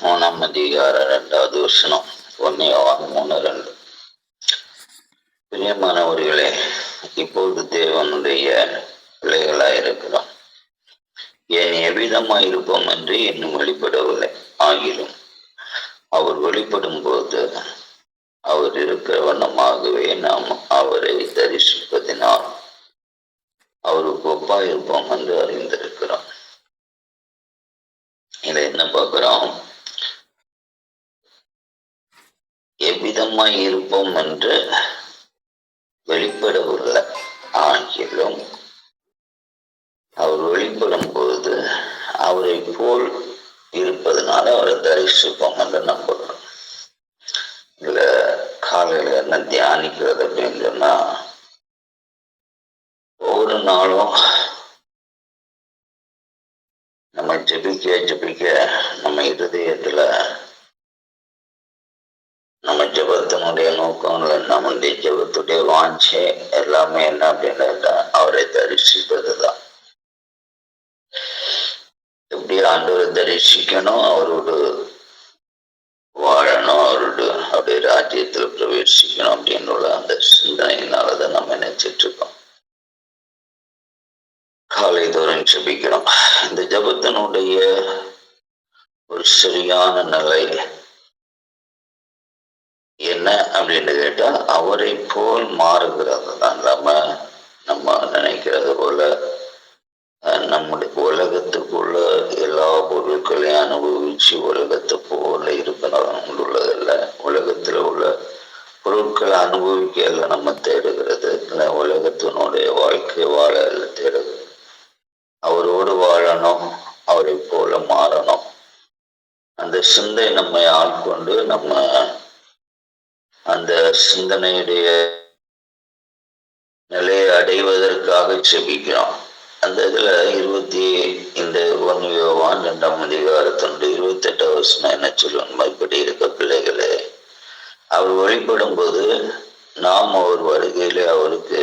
மூணாம் அதிகார ரெண்டாவது வசனம். ஒன்னுவான் மூணு ரெண்டு. பிரியமானவர்களே இப்போது தேவனுடைய பிள்ளைகளாய் இருக்கிறோம். ஏன் எவ்விதமாய் இருப்போம் என்று இன்னும் வெளிப்படவில்லை. ஆகிலும் அவர் வெளிப்படும் போது அவர் இருக்கிற வண்ணமாகவே நாம் அவரை தரிசிப்பதினால் அவருக்கு ஒப்பாய் இருப்போம் என்று அறிந்திருக்கிறோம். இதை என்ன பார்க்கிறோம்? எவ்விதமாய் இருப்போம் என்று வெளிப்படவில்லை ஆகிலும் அவர் வெளிப்படும் பொழுது அவரை போல் இருப்பதனால அவரை தரிசிப்போம் என்று நம்புகிறோம் இதுல காலையில என்ன தியானிக்கிறது அப்படின்னு சொன்னா ஒவ்வொரு நாளும் நம்ம ஜெபிக்க ஜெபிக்க நம்ம இருதயத்துல நம்ம ஜெபத்தினுடைய நோக்கம் இல்லை நம்மளுடைய ஜெபத்துடைய எல்லாமே என்ன அப்படின்னு அவரை தரிசிப்பது தான் எப்படி ஆண்டவரை தரிசிக்கணும்? அவரோடு வாழணும் அவரோடு அப்படியே ராஜ்யத்தில் பிரவேசிக்கணும் அப்படின்னு உள்ள அந்த சிந்தனையினாலதான் நம்ம நினைச்சிட்டு இருக்கோம். காலை தோறும் ஜெபிக்கிறோம் இந்த ஜபத்தினுடைய ஒரு சரியான நிலை என்ன அப்படின்னு கேட்டா அவரை போல் மாறுகிறது தான். நம்ம நம்ம நினைக்கிறது போல நம்முடைய உலகத்துக்குள்ள எல்லா பொருட்களையும் அனுபவிச்சு உலகத்தை போல இருக்கணும் உள்ளதில்ல உலகத்துல உள்ள பொருட்களை அனுபவிக்க நம்ம தேடுகிறது. இல்லை உலகத்தினுடைய வாழ்க்கை வாழ இல்லை தேடுகிறது. அவரோடு வாழணும் அவரை போல மாறணும். அந்த சிந்தை நம்மை ஆட்கொண்டு நம்ம சிந்தனையுடைய நிலையை அடைவதற்காக செபிக்கிறோம். அந்த இதுல இருபத்தி இந்த ஒன் யோவான் ரெண்டாம் அதிகாரத்தொண்டு இருபத்தி எட்டாம் வருஷம் என்ன சொல்லுவோம் மறுபடி இருக்க பிள்ளைகளே அவர் வழிபடும் போது நாம் அவர் வருகையிலே அவருக்கு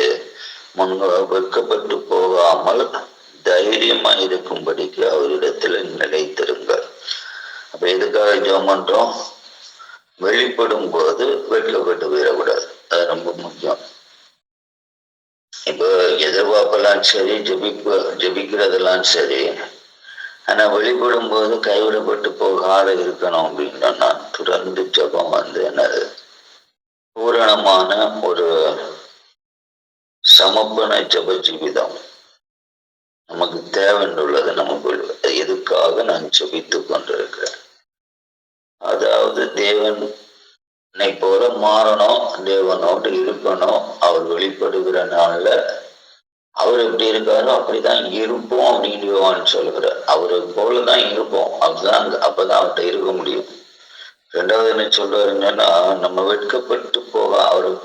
முன் வெட்கப்பட்டு போகாமல் தைரியமா இருக்கும்படிக்கு அவரிடத்துல நிலைத்திருங்கள். அப்ப எதுக்காக ஜெபம் பண்றோம்? வெளிப்படும் போது வெட்டப்பட்டு போயிடக்கூடாது அது ரொம்ப முக்கியம். இப்போ எதிர்பார்ப்பெல்லாம் சரி ஜெபிப்ப ஜபிக்கிறதெல்லாம் சரி. ஆனா வெளிப்படும் போது கைவிடப்பட்டு போகாத இருக்கணும் அப்படின்னா தொடர்ந்து ஜபம் வந்து என்னது பூரணமான ஒரு சமப்பன ஜப ஜீவிதம். நமக்கு தேவைன்றுள்ளது நமக்குள். எதுக்காக நான் ஜபித்து கொண்டிருக்கிறேன்? அதாவது தேவனை போல மாறணும் தேவனோடு இருக்கணும் அவர் வெளிப்படுகிற நாள்ல அவர் எப்படி இருக்காரோ அப்படிதான் இருப்போம் அப்படின்னு யோவான் சொல்கிறார் அவரை போலதான் இருப்போம். அதுதான் அப்பதான் அவர்கிட்ட இருக்க முடியும். ரெண்டாவது என்ன சொல்றாருன்னா நம்ம வெட்கப்பட்டு போக அவரு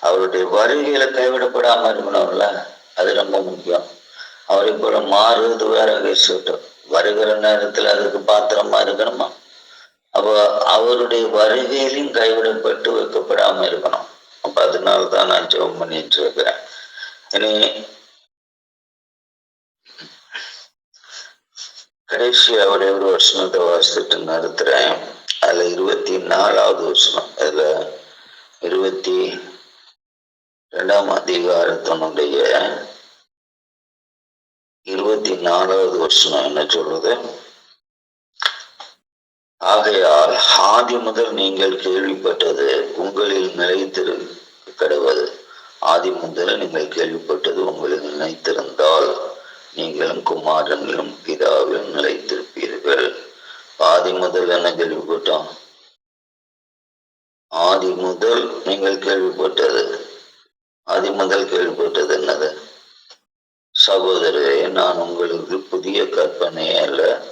அவருடைய வருகையில கைவிடப்படாம இருக்கணும்ல அது ரொம்ப முக்கியம். அவரை போல மாறுறது வேற விஷயம் வருகிற நேரத்துல அதுக்கு பாத்திரமா இருக்கணுமா? அப்ப அவருடைய வருகையிலும் கைவிடப்பட்டு வைக்கப்படாம இருக்கணும். அப்ப அதனால தான் நான் ஜெபம் பண்ணிட்டு இருக்கிறேன். இனி கடைசியா ஒரே ஒரு வருஷத்தை வாசித்துட்டு நடத்துறேன்? அதுல இருபத்தி நாலாவது வருஷம். அதுல இருபத்தி ரெண்டாம் அதிகாரத்தினுடைய இருபத்தி நாலாவது வருஷம் என்ன சொல்றது? ஆகையால் ஆதி முதல் நீங்கள் கேள்விப்பட்டது உங்களில் நிலைத்திரு கிடவது ஆதி முதல் நீங்கள் கேள்விப்பட்டது உங்களில் நிலைத்திருந்தால் நீங்களும் குமாரனிலும் பிதாவிலும் நிலைத்திருப்பீர்கள். ஆதி முதல் என்ன கேள்விப்பட்டோம் ஆதி முதல் நீங்கள் கேள்விப்பட்டது. ஆதி முதல் கேள்விப்பட்டது என்னது? சகோதரரே நான் உங்களுக்கு புதிய கற்பனை அல்ல.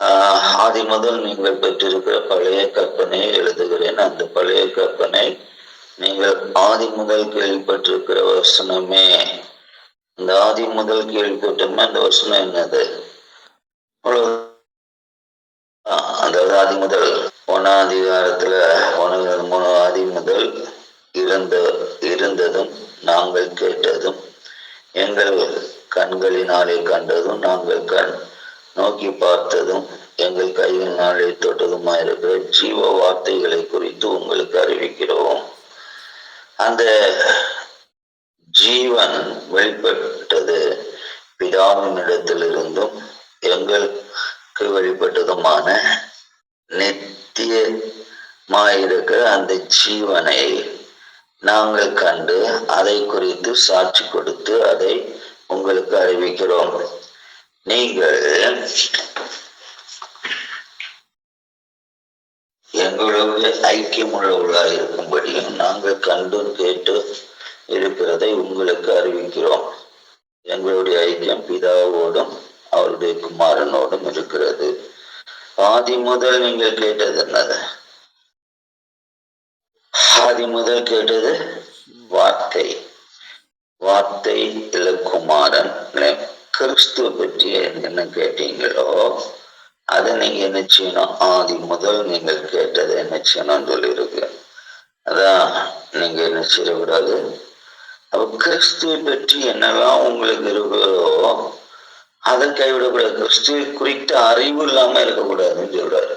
ஆதி முதல் நீங்கள் பெற்றிருக்கிற பழைய கற்பனையை எழுதுகிறேன். அந்த பழைய கற்பனை நீங்கள் ஆதி முதல் கேள்விப்பட்டிருக்கிற வசனமே. இந்த ஆதி முதல் கேள்விப்பட்டோமே அந்த வசனம் என்னது? அதாவது ஆதி முதல் ஒன்னாம் அதிகாரத்துல ஒன்னு மூணு ஆதி முதல் இருந்த இருந்ததும் நாங்கள் கேட்டதும் எங்கள் கண்களினாலே கண்டதும் நாங்கள் கண் நோக்கி பார்த்ததும் எங்கள் கையின் நாளை தொட்டதுமாயிருக்கிற ஜீவ வார்த்தைகளை குறித்து உங்களுக்கு அறிவிக்கிறோம். அந்த ஜீவன் வெளிப்பட்டது பிதாவின் இடத்திலிருந்தும் எங்களுக்கு வெளிப்பட்டதுமான நித்தியமாயிருக்கிற அந்த ஜீவனை நாங்கள் கண்டு அதை குறித்து சாட்சி கொடுத்து அதை உங்களுக்கு அறிவிக்கிறோம். நீங்கள் எங்களோடு ஐக்கியமுள்ளவர்களாக இருக்கும்படியும் நாங்கள் கண்டு கேட்டு இருக்கிறதை உங்களுக்கு அறிவிக்கிறோம். எங்களுடைய ஐக்கியம் பிதாவோடும் அவருடைய குமாரனோடும் இருக்கிறது. ஆதி முதல் நீங்கள் கேட்டது என்னது? ஆதி முதல் கேட்டது வார்த்தை. வார்த்தை இல்ல குமாரன் கிறிஸ்துவ பற்றி என்ன கேட்டீங்களோ அதை நீங்க என்ன செய்யணும்? ஆதி முதல் நீங்கள் கேட்டதை என்ன செய்யணும்னு சொல்லியிருக்கு. அதான் நீங்க என்ன செய்யக்கூடாது? அப்ப கிறிஸ்துவை பற்றி என்னெல்லாம் உங்களுக்கு இருக்கோ அதை கைவிடக்கூடாது. கிறிஸ்துவை குறித்த அறிவு இல்லாம இருக்கக்கூடாதுன்னு சொல்றாரு.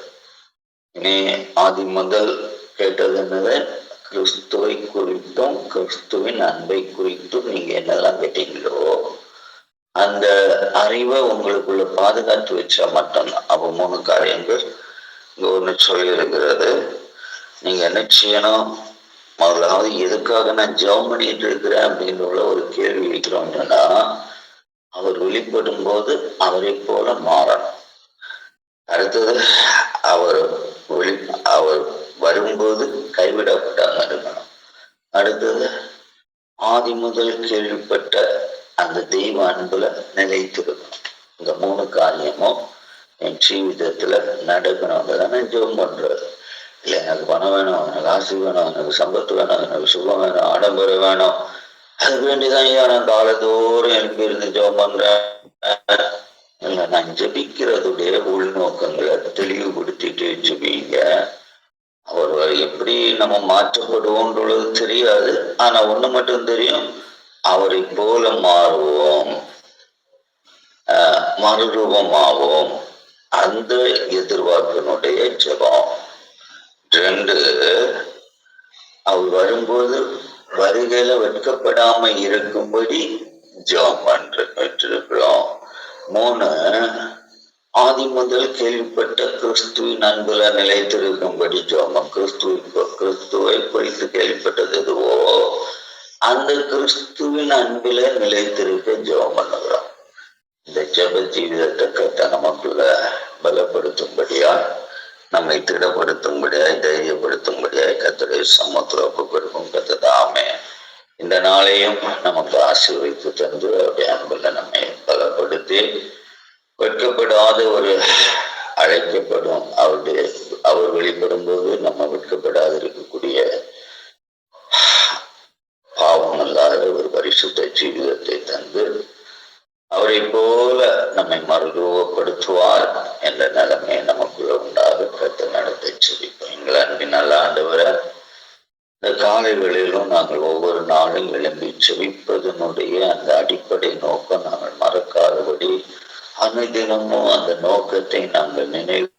இனி ஆதி முதல் கேட்டது என்னது? கிறிஸ்துவை குறித்தும் கிறிஸ்துவின் அன்பை குறித்தும் நீங்க என்னெல்லாம் கேட்டீங்களோ அந்த அறிவை உங்களுக்குள்ள பாதுகாத்து வச்சா மட்டும்தான். அப்போ மூணு காரியங்கள் இங்க ஒன்று சொல்லியிருக்கிறது. நீங்க என்ன செய்யணும் முதலாவது எதுக்காக நான் ஜெபம் பண்ணிட்டு இருக்கிறேன் அப்படின்னு உள்ள ஒரு கேள்வி வைக்கிறோம் அவர் வெளிப்படும் போது அவரை போல மாறணும். அடுத்தது அவர் வெளி அவர் வரும்போது கைவிடப்பட்டாங்க இருக்கணும். அடுத்தது ஆதி முதல் கேள்விப்பட்ட அந்த தெய்வ அன்புல நிலைத்திருக்கணும் இந்த மூணு காரியமும் என் ஜீவிதத்துல நடக்கணும். தானே ஜெபம் பண்றது இல்லை எனக்கு பணம் வேணும் எனக்கு ஆசை வேணும் எனக்கு சம்பத்து வேணும் எனக்கு சுகம் வேணும் ஆடம்பரம் வேணும். அதுக்கு வேண்டிதான் ஐயா நான் காலத்தோறும் எனக்கு இருந்து ஜெபம் பண்றேன். இல்லை நான் ஜபிக்கிறதுடைய உள்நோக்கங்களை தெளிவுபடுத்திட்டு ஜபிங்க. அவர் எப்படி நம்ம மாற்றப்படுவோன்றது தெரியாது. ஆனா ஒண்ணு மட்டும் தெரியும். அவரை போல மாறுவோம். ஆஹ் மறுரூபமாவோம். அந்த எதிர்பார்ப்பினுடைய ஜபம். ரெண்டு அவர் வரும்போது வருகையில வெட்கப்படாம இருக்கும்படி ஜபம் பண்ற பெற்றிருக்கிறோம். மூணு ஆதி முதல் கேள்விப்பட்ட கிறிஸ்துவின் அன்புல நிலைத்திருக்கும்படி ஜோமம் கிறிஸ்துவை கிறிஸ்துவை குறித்து கேள்விப்பட்டது எதுவோ அந்த கிறிஸ்துவின் அன்பில நிலைத்திருக்க ஜெபம் பண்ணுகிறோம். இந்த ஜெப ஜீவிதத்தை கத்த நமக்குள்ள பலப்படுத்தும்படியா நம்மை திடப்படுத்தும்படியாய் தைரியப்படுத்தும்படியாய் கத்தருடைய சமத்துல ஒப்பு கொடுக்கும் கத்ததாமே இந்த நாளையும் நமக்கு ஆசீர்வைத்து தந்து அப்படி அன்புல நம்மை பலப்படுத்தி வெட்கப்படாத ஒரு அழைக்கப்படும் அவருடைய அவர் வெளிப்படும் போது நம்ம வெட்கப்படாது இருக்கக்கூடிய பாவம் ஒரு பரிசுத்த ஜீவிதத்தை தந்து அவரை போல நம்மை மறுரூபப்படுத்துவார் என்ற நிலைமை நமக்குள்ள உண்டாக கத்து நடத்தை செபிப்போம் எங்கள் அன்பின் நல்ல ஆண்டவரை இந்த காலை வேளையிலும் நாங்கள் ஒவ்வொரு நாளும் எழும்பி செவிப்பதனுடைய அந்த அடிப்படை நோக்கம் நாங்கள் மறக்காதபடி அனுதினமும் அந்த நோக்கத்தை நாங்கள் நினைவு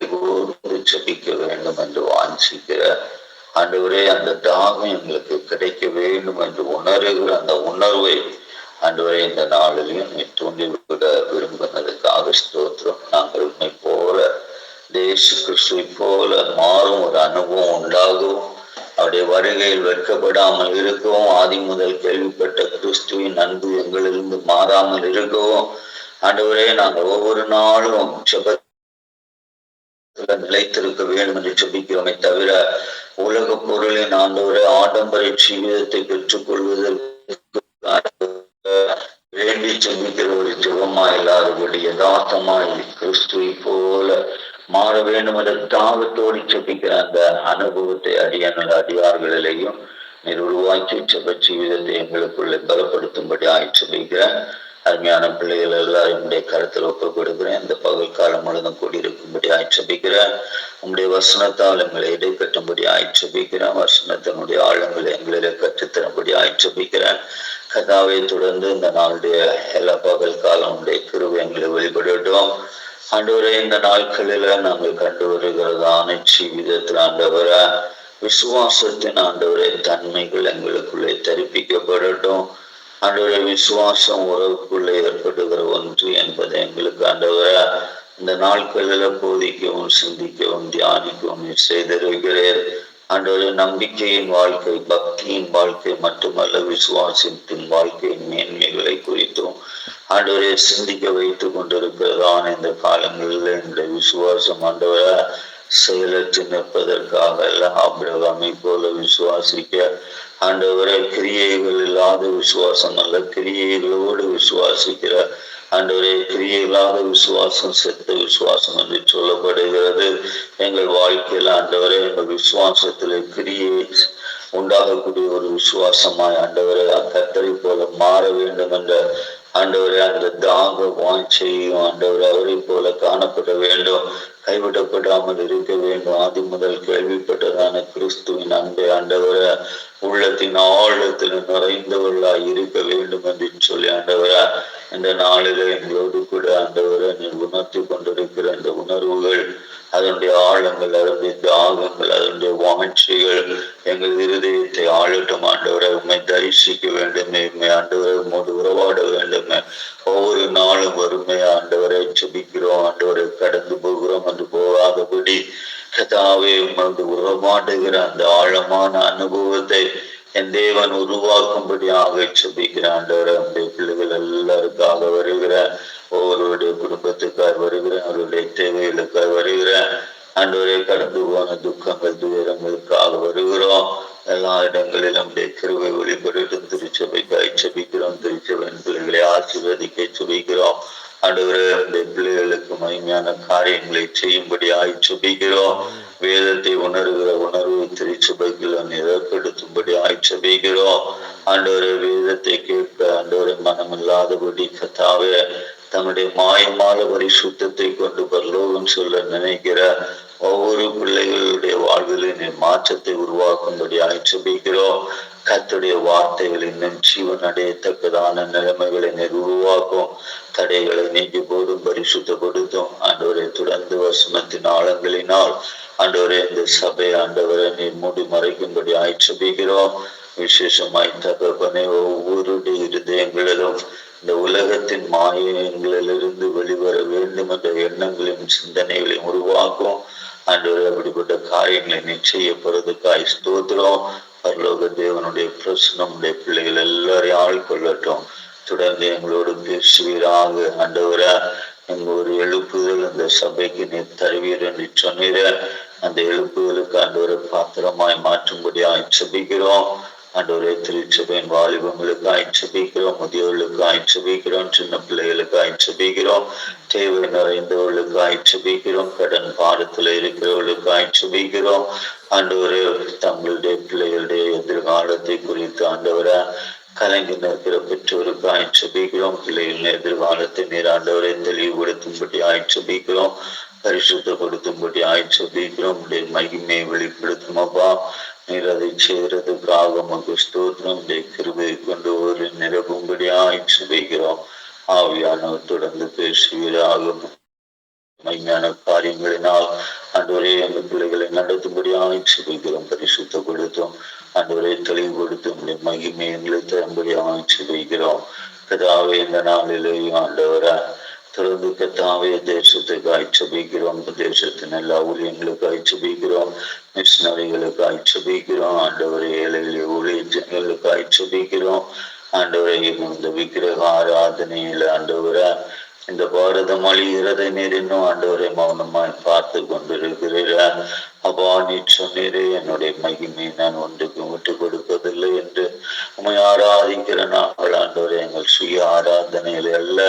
செபிக்க வேண்டும் என்று வாஞ்சிக்கிற ஆண்டவரே அந்த தாகம் எங்களுக்கு கிடைக்க வேண்டும் என்று உணர்கிற அந்த உணர்வை ஆண்டவரே இந்த நாளிலையும் நீ தூண்டிவிட விரும்புகிறதுக்காக ஸ்தோத்திரம். நாங்கள் உண்மை போல தேசு கிறிஸ்துவை போல மாறும் ஒரு அனுபவம் உண்டாகும். அவருடைய வருகையில் வெட்கப்படாமல் இருக்கவும் ஆதி முதல் கேள்விப்பட்ட கிறிஸ்துவின் அன்பு எங்களிலிருந்து மாறாமல் இருக்கவும். ஆண்டவரே நாங்கள் ஒவ்வொரு நாளும் செப நிலைத்திருக்க வேண்டும் என்று செபிக்கிறோமே தவிர உலக பொருளின் ஆண்டவரை ஆடம்பர ஜீவிதத்தை பெற்றுக் கொள்வதற்கு வேண்டி செபிக்கிற ஒரு ஜெபமா இல்லாதபடி யதார்த்தமாய் கிறிஸ்துவை போல மாற வேண்டும் என்ற தாகத்தோடு செபிக்கிற அந்த அனுபவத்தை அடியான அடியார்களிலேயும் நீர் உருவாக்கி செப ஜீவிதத்தை எங்களுக்குள்ள பலப்படுத்தும்படி ஆய்ச்சபிக்கிறேன் அருமையான பிள்ளைகள் எல்லாரும் உடைய கருத்தில் ஒப்பு கொடுக்கிறேன். இந்த பகல் காலம் முழுதும் கூடியிருக்கும்படி ஆய்ச்சபிக்கிறேன் உங்களுடைய வசனத்தால் எங்களை இடைக்கட்டும்படி ஆய்ச்சபிக்கிறேன் வசனத்தினுடைய ஆழங்களை எங்களிலே கற்றுத்தரும்படி ஆய்ச்சபிக்கிறேன் கதாவை தொடர்ந்து இந்த நாளுடைய எல்லா பகல் காலம் உடைய கிருவை எங்களை வெளிப்படட்டும் ஆண்டவரே இந்த நாட்களில நாங்கள் கண்டு வருகிறதான ஜீவிதத்தில் ஆண்டவர விசுவாசத்தின் ஆண்டவரே தன்மைகள் எங்களுக்குள்ளே தரிப்பிக்கப்படட்டும். ஆண்டவரே விசுவாசம் உறவுக்குள்ளே ஏற்படுகிற ஒன்று என்பதை எங்களுக்கு ஆண்டவரே இந்த நாட்களில் போதிக்கவும் சிந்திக்கவும் தியானிக்கவும் செய்திருக்கிறேன் ஆண்டவரே நம்பிக்கையின் வாழ்க்கை பக்தியின் வாழ்க்கை மட்டுமல்ல விசுவாசத்தின் வாழ்க்கையின் மேன்மைகளை குறித்தும் ஆண்டவரை சிந்திக்க வைத்துக் கொண்டிருக்கிறதான் இந்த காலங்களில் இந்த விசுவாசம் ஆண்டவரை செயலற்று நிற்பதற்காக எல்லாம் ஆபிரகாமை போல விசுவாசிக்க ஆண்டவரை கிரியைகள் இல்லாத விசுவாசம் அல்ல. கிரியைகளோடு விசுவாசிக்கிற ஆண்டவரே கிரியை இல்லாத விசுவாசம் செத்த விசுவாசம் என்று சொல்லப்படுகிறது. எங்கள் வாழ்க்கையில் ஆண்டவரே எங்கள் விசுவாசத்தில் கிரியை உண்டாகக்கூடிய ஒரு விசுவாசமாய் ஆண்டவரை கத்தரை போல மாற வேண்டும் என்ற ஆண்டவரே அந்த தாக வாஞ்சையும் ஆண்டவர் அவரை போல காணப்பட வேண்டும். கைவிடப்படாமல் இருக்க வேண்டும். ஆதி முதல் கேள்விப்பட்டதான கிறிஸ்துவின் அன்பை ஆண்டவர உள்ளத்தின் ஆழத்தில் நிறைந்தவர்களாய் இருக்க வேண்டும் என்று சொல்லி ஆண்டவர இந்த நாளில எங்களோடு கூட ஆண்டவரை நீ உணர்த்தி கொண்டிருக்கிற இந்த உணர்வுகள் அதனுடைய ஆழங்கள் அதனுடைய தாகங்கள் அதனுடைய வாட்சிகள் எங்கள் இருதயத்தை ஆளட்டும் ஆண்டவரை. உண்மை தரிசிக்க வேண்டுமே உண்மை ஆண்டவரை உம்மோடு உறவாட வேண்டுமே. ஒவ்வொரு நாளும் வறுமை ஆண்டவரை செபிக்கிறோம் ஆண்டவரை கடந்து போகிறோம். என்று போகாதபடி கதாவே உமது உறவாடுகிற அந்த ஆழமான அனுபவத்தை என் தேவன் உருவாக்கும்படியாக செபிக்கிற அவருடைய பிள்ளைகள் எல்லாருக்காக வருகிற ஒவ்வொருடைய குடும்பத்துக்காக வருகிற அவருடைய தேவைகளுக்காக வருகிற ஆண்டவரை கடந்து போன துக்கங்கள் துயரங்களுக்காக வருகிறோம். எல்லா இடங்களிலும் நம்முடைய கிருவை வெளிப்படட்டும் திருச்சபைக்காய் செபிக்கிறோம் திருச்சபையின் பிள்ளைகளை ஆசீர்வதிக்க செபிக்கிறோம். ஆண்டவரே அந்த பிள்ளைகளுக்கு மகிமையான காரியங்களை செய்யும்படி ஆய்ச்சபிக்கிறோம் வேதத்தை உணர்கிற உணர்வு திருச்சபைக்குள்ள நிறப்படுத்தும்படி ஆய்ச்சபிக்கிறோம் ஆண்டவரை வேதத்தை கேட்க ஆண்டவரை மனமில்லாதபடி கத்தாவே தன்னுடைய மாயமான பரிசுத்தத்தை கொண்டு பரலோகம் சொல்ல நினைக்கிற ஒவ்வொரு பிள்ளைகளுடைய வாழ்விலே மாற்றத்தை உருவாக்கும்படி ஆய்ச்சபிக்கிறோம் கத்துடைய வார்த்தைகள் இன்னும் ஜீவன் அடையத்தக்கதான நிலைமைகளை நீர் உருவாக்கும் தடைகளை நீங்கி போதும் பரிசுத்தப்படுத்தும். ஆண்டவரை தொடர்ந்து வசனத்தின் ஆழங்களினால் ஆண்டவரே இந்த சபை ஆண்டவரை நீர் மூடி மறைக்கும்படி ஆய்ச்சபிக்கிறோம் விசேஷமாய் தகப்பனே ஒவ்வொருடைய இருதயங்களிலும் இந்த உலகத்தின் மாயங்களிலிருந்து வெளிவர வேண்டும் என்ற எண்ணங்களையும் சிந்தனைகளையும் உருவாக்கும். அன்று அப்படிப்பட்ட காரியங்களை நிச்சயப்படுறதுக்காய் ஸ்தோத்திரம். பரலோக தேவனுடைய பிரசனமுடைய பிள்ளைகள் எல்லாரையும் ஆள்கொள்ளட்டும். தொடர்ந்து எங்களோடு பேசுவீராக ஆண்டவரை. எங்க ஒரு எழுப்புதல் அந்த சபைக்கு நீ தருவீர் என்று சொன்னீர. அந்த எழுப்புதலுக்கு ஆண்டவரை பாத்திரமாய் மாற்றும்படி செபிக்கிறோம் ஆண்டவரே திருச்சபையின் வாலிபங்களுக்கு ஆய்ச்சபிக்கிறோம் முதியோர்களுக்கு ஆய்ச்சபிக்கிறோம் சின்ன பிள்ளைகளுக்கு ஆய்ச்சபிக்கிறோம் தேவை நிறைந்தவர்களுக்கு ஆய்ச்சபிக்கிறோம் கடன் பாடத்துல இருக்கிறவர்களுக்கு ஆய்ச்சபிக்கிறோம் ஆண்டவரே தங்களுடைய பிள்ளைகளுடைய எதிர்காலத்தை குறித்து ஆண்டவரா கலங்கி நிற்கிற பெற்றோருக்கு ஆய்ச்சபிக்கிறோம் பிள்ளைகளின் எதிர்காலத்தை நீர் ஆண்டவரை தெளிவுபடுத்தும்படி ஆய்ச்சபிக்கிறோம் பரிசுத்தப்படுத்தும்படி ஆய்ச்சபிக்கிறோம் உடைய மகிமையை வெளிப்படுத்தும் அப்பா. நீர் அதை செய்கிறதுக்காக உமக்கு ஸ்தோத்திரம். உடைய கிருபையை கொண்டு ஒரு நிரப்பும்படி ஆய்ச்சபிக்கிறோம் ஆவியானவர் தொடர்ந்து பேசுவீராக. மெய்ஞான காரியங்களினால் அன்றுவரே எங்கள் பிள்ளைகளை நடத்தும்படி ஆய்ச்சிபிக்கிறோம் பரிசுத்த கொடுத்தோம். தெளிவு கொடுத்தும். மகிமை எங்களை தரும்படி ஆய்ச்சிபிக்கிறோம் கதாவே இந்த நாளிலேயும் ஆண்டவர தொடர்ந்து கத்தாவே தேசத்துக்கு ஆய்ச்சபிக்கிறோம் தேசத்தின் எல்லா ஊழியங்களுக்கு ஆய்ச்சபிக்கிறோம் மிஷினரிகளுக்கு ஆய்ச்சபிக்கிறோம் ஆண்டவரை ஏழைகளை ஊழியர்களுக்கு ஆய்ச்சபிக்கிறோம் ஆண்டவரை இந்த விக்கிரக ஆராதனையில் ஆண்டவரை இந்த பாரதம் அழிகிறதை நீர் இன்னும் ஆண்டவரை மௌனமாய் பார்த்து கொண்டிருக்கிறீர் அப்பா நீ சொன்னீரே என்னுடைய மகிமை நான் ஒன்றுக்கு விட்டு கொடுப்பதில்லை என்று. உண்மை ஆராதிக்கிற நாங்கள் ஆண்டவரை எங்கள் சுய ஆராதனையில் அல்ல.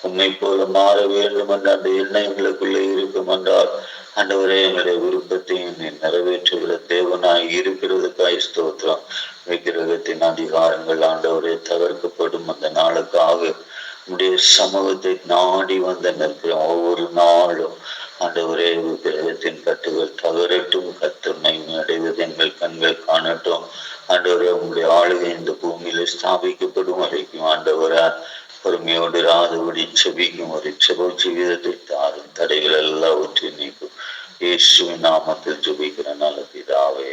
உண்மை போல மாற வேண்டும் என்ற அந்த எண்ணம் எங்களுக்குள்ளே இருக்கும் என்றால் ஆண்டவரே எங்களுடைய விருப்பத்தையும் நீ நிறைவேற்றுகிற தேவனாய் இருக்கிறதுக்காய் ஸ்தோத்திரம். விக்கிரகத்தின் அதிகாரங்கள் ஆண்டவரே தவிர்க்கப்படும் அந்த நாளுக்காக. உடைய சமூகத்தை நாடி வந்த நிற்கிறோம் ஒவ்வொரு நாளும் ஆண்டவரே விக்கிரகத்தின் கட்டுகள் தவறட்டும் கத்தமை அடைவது எங்கள் கண்கள் காணட்டும். ஆண்டவரே உங்களுடைய ஆளுகை இந்த பூமியில ஸ்தாபிக்கப்படும் வரைக்கும் ஆண்டவரா பொறுமையோடு ராதுபடி செபிக்கும் ஒரு செப ஜீவிதத்தை தாரும் தடைகள் எல்லாவற்றையும் நீக்கும். இயேசுவின் நாமத்தில் ஜெபிக்கிற நல்ல பிதாவே.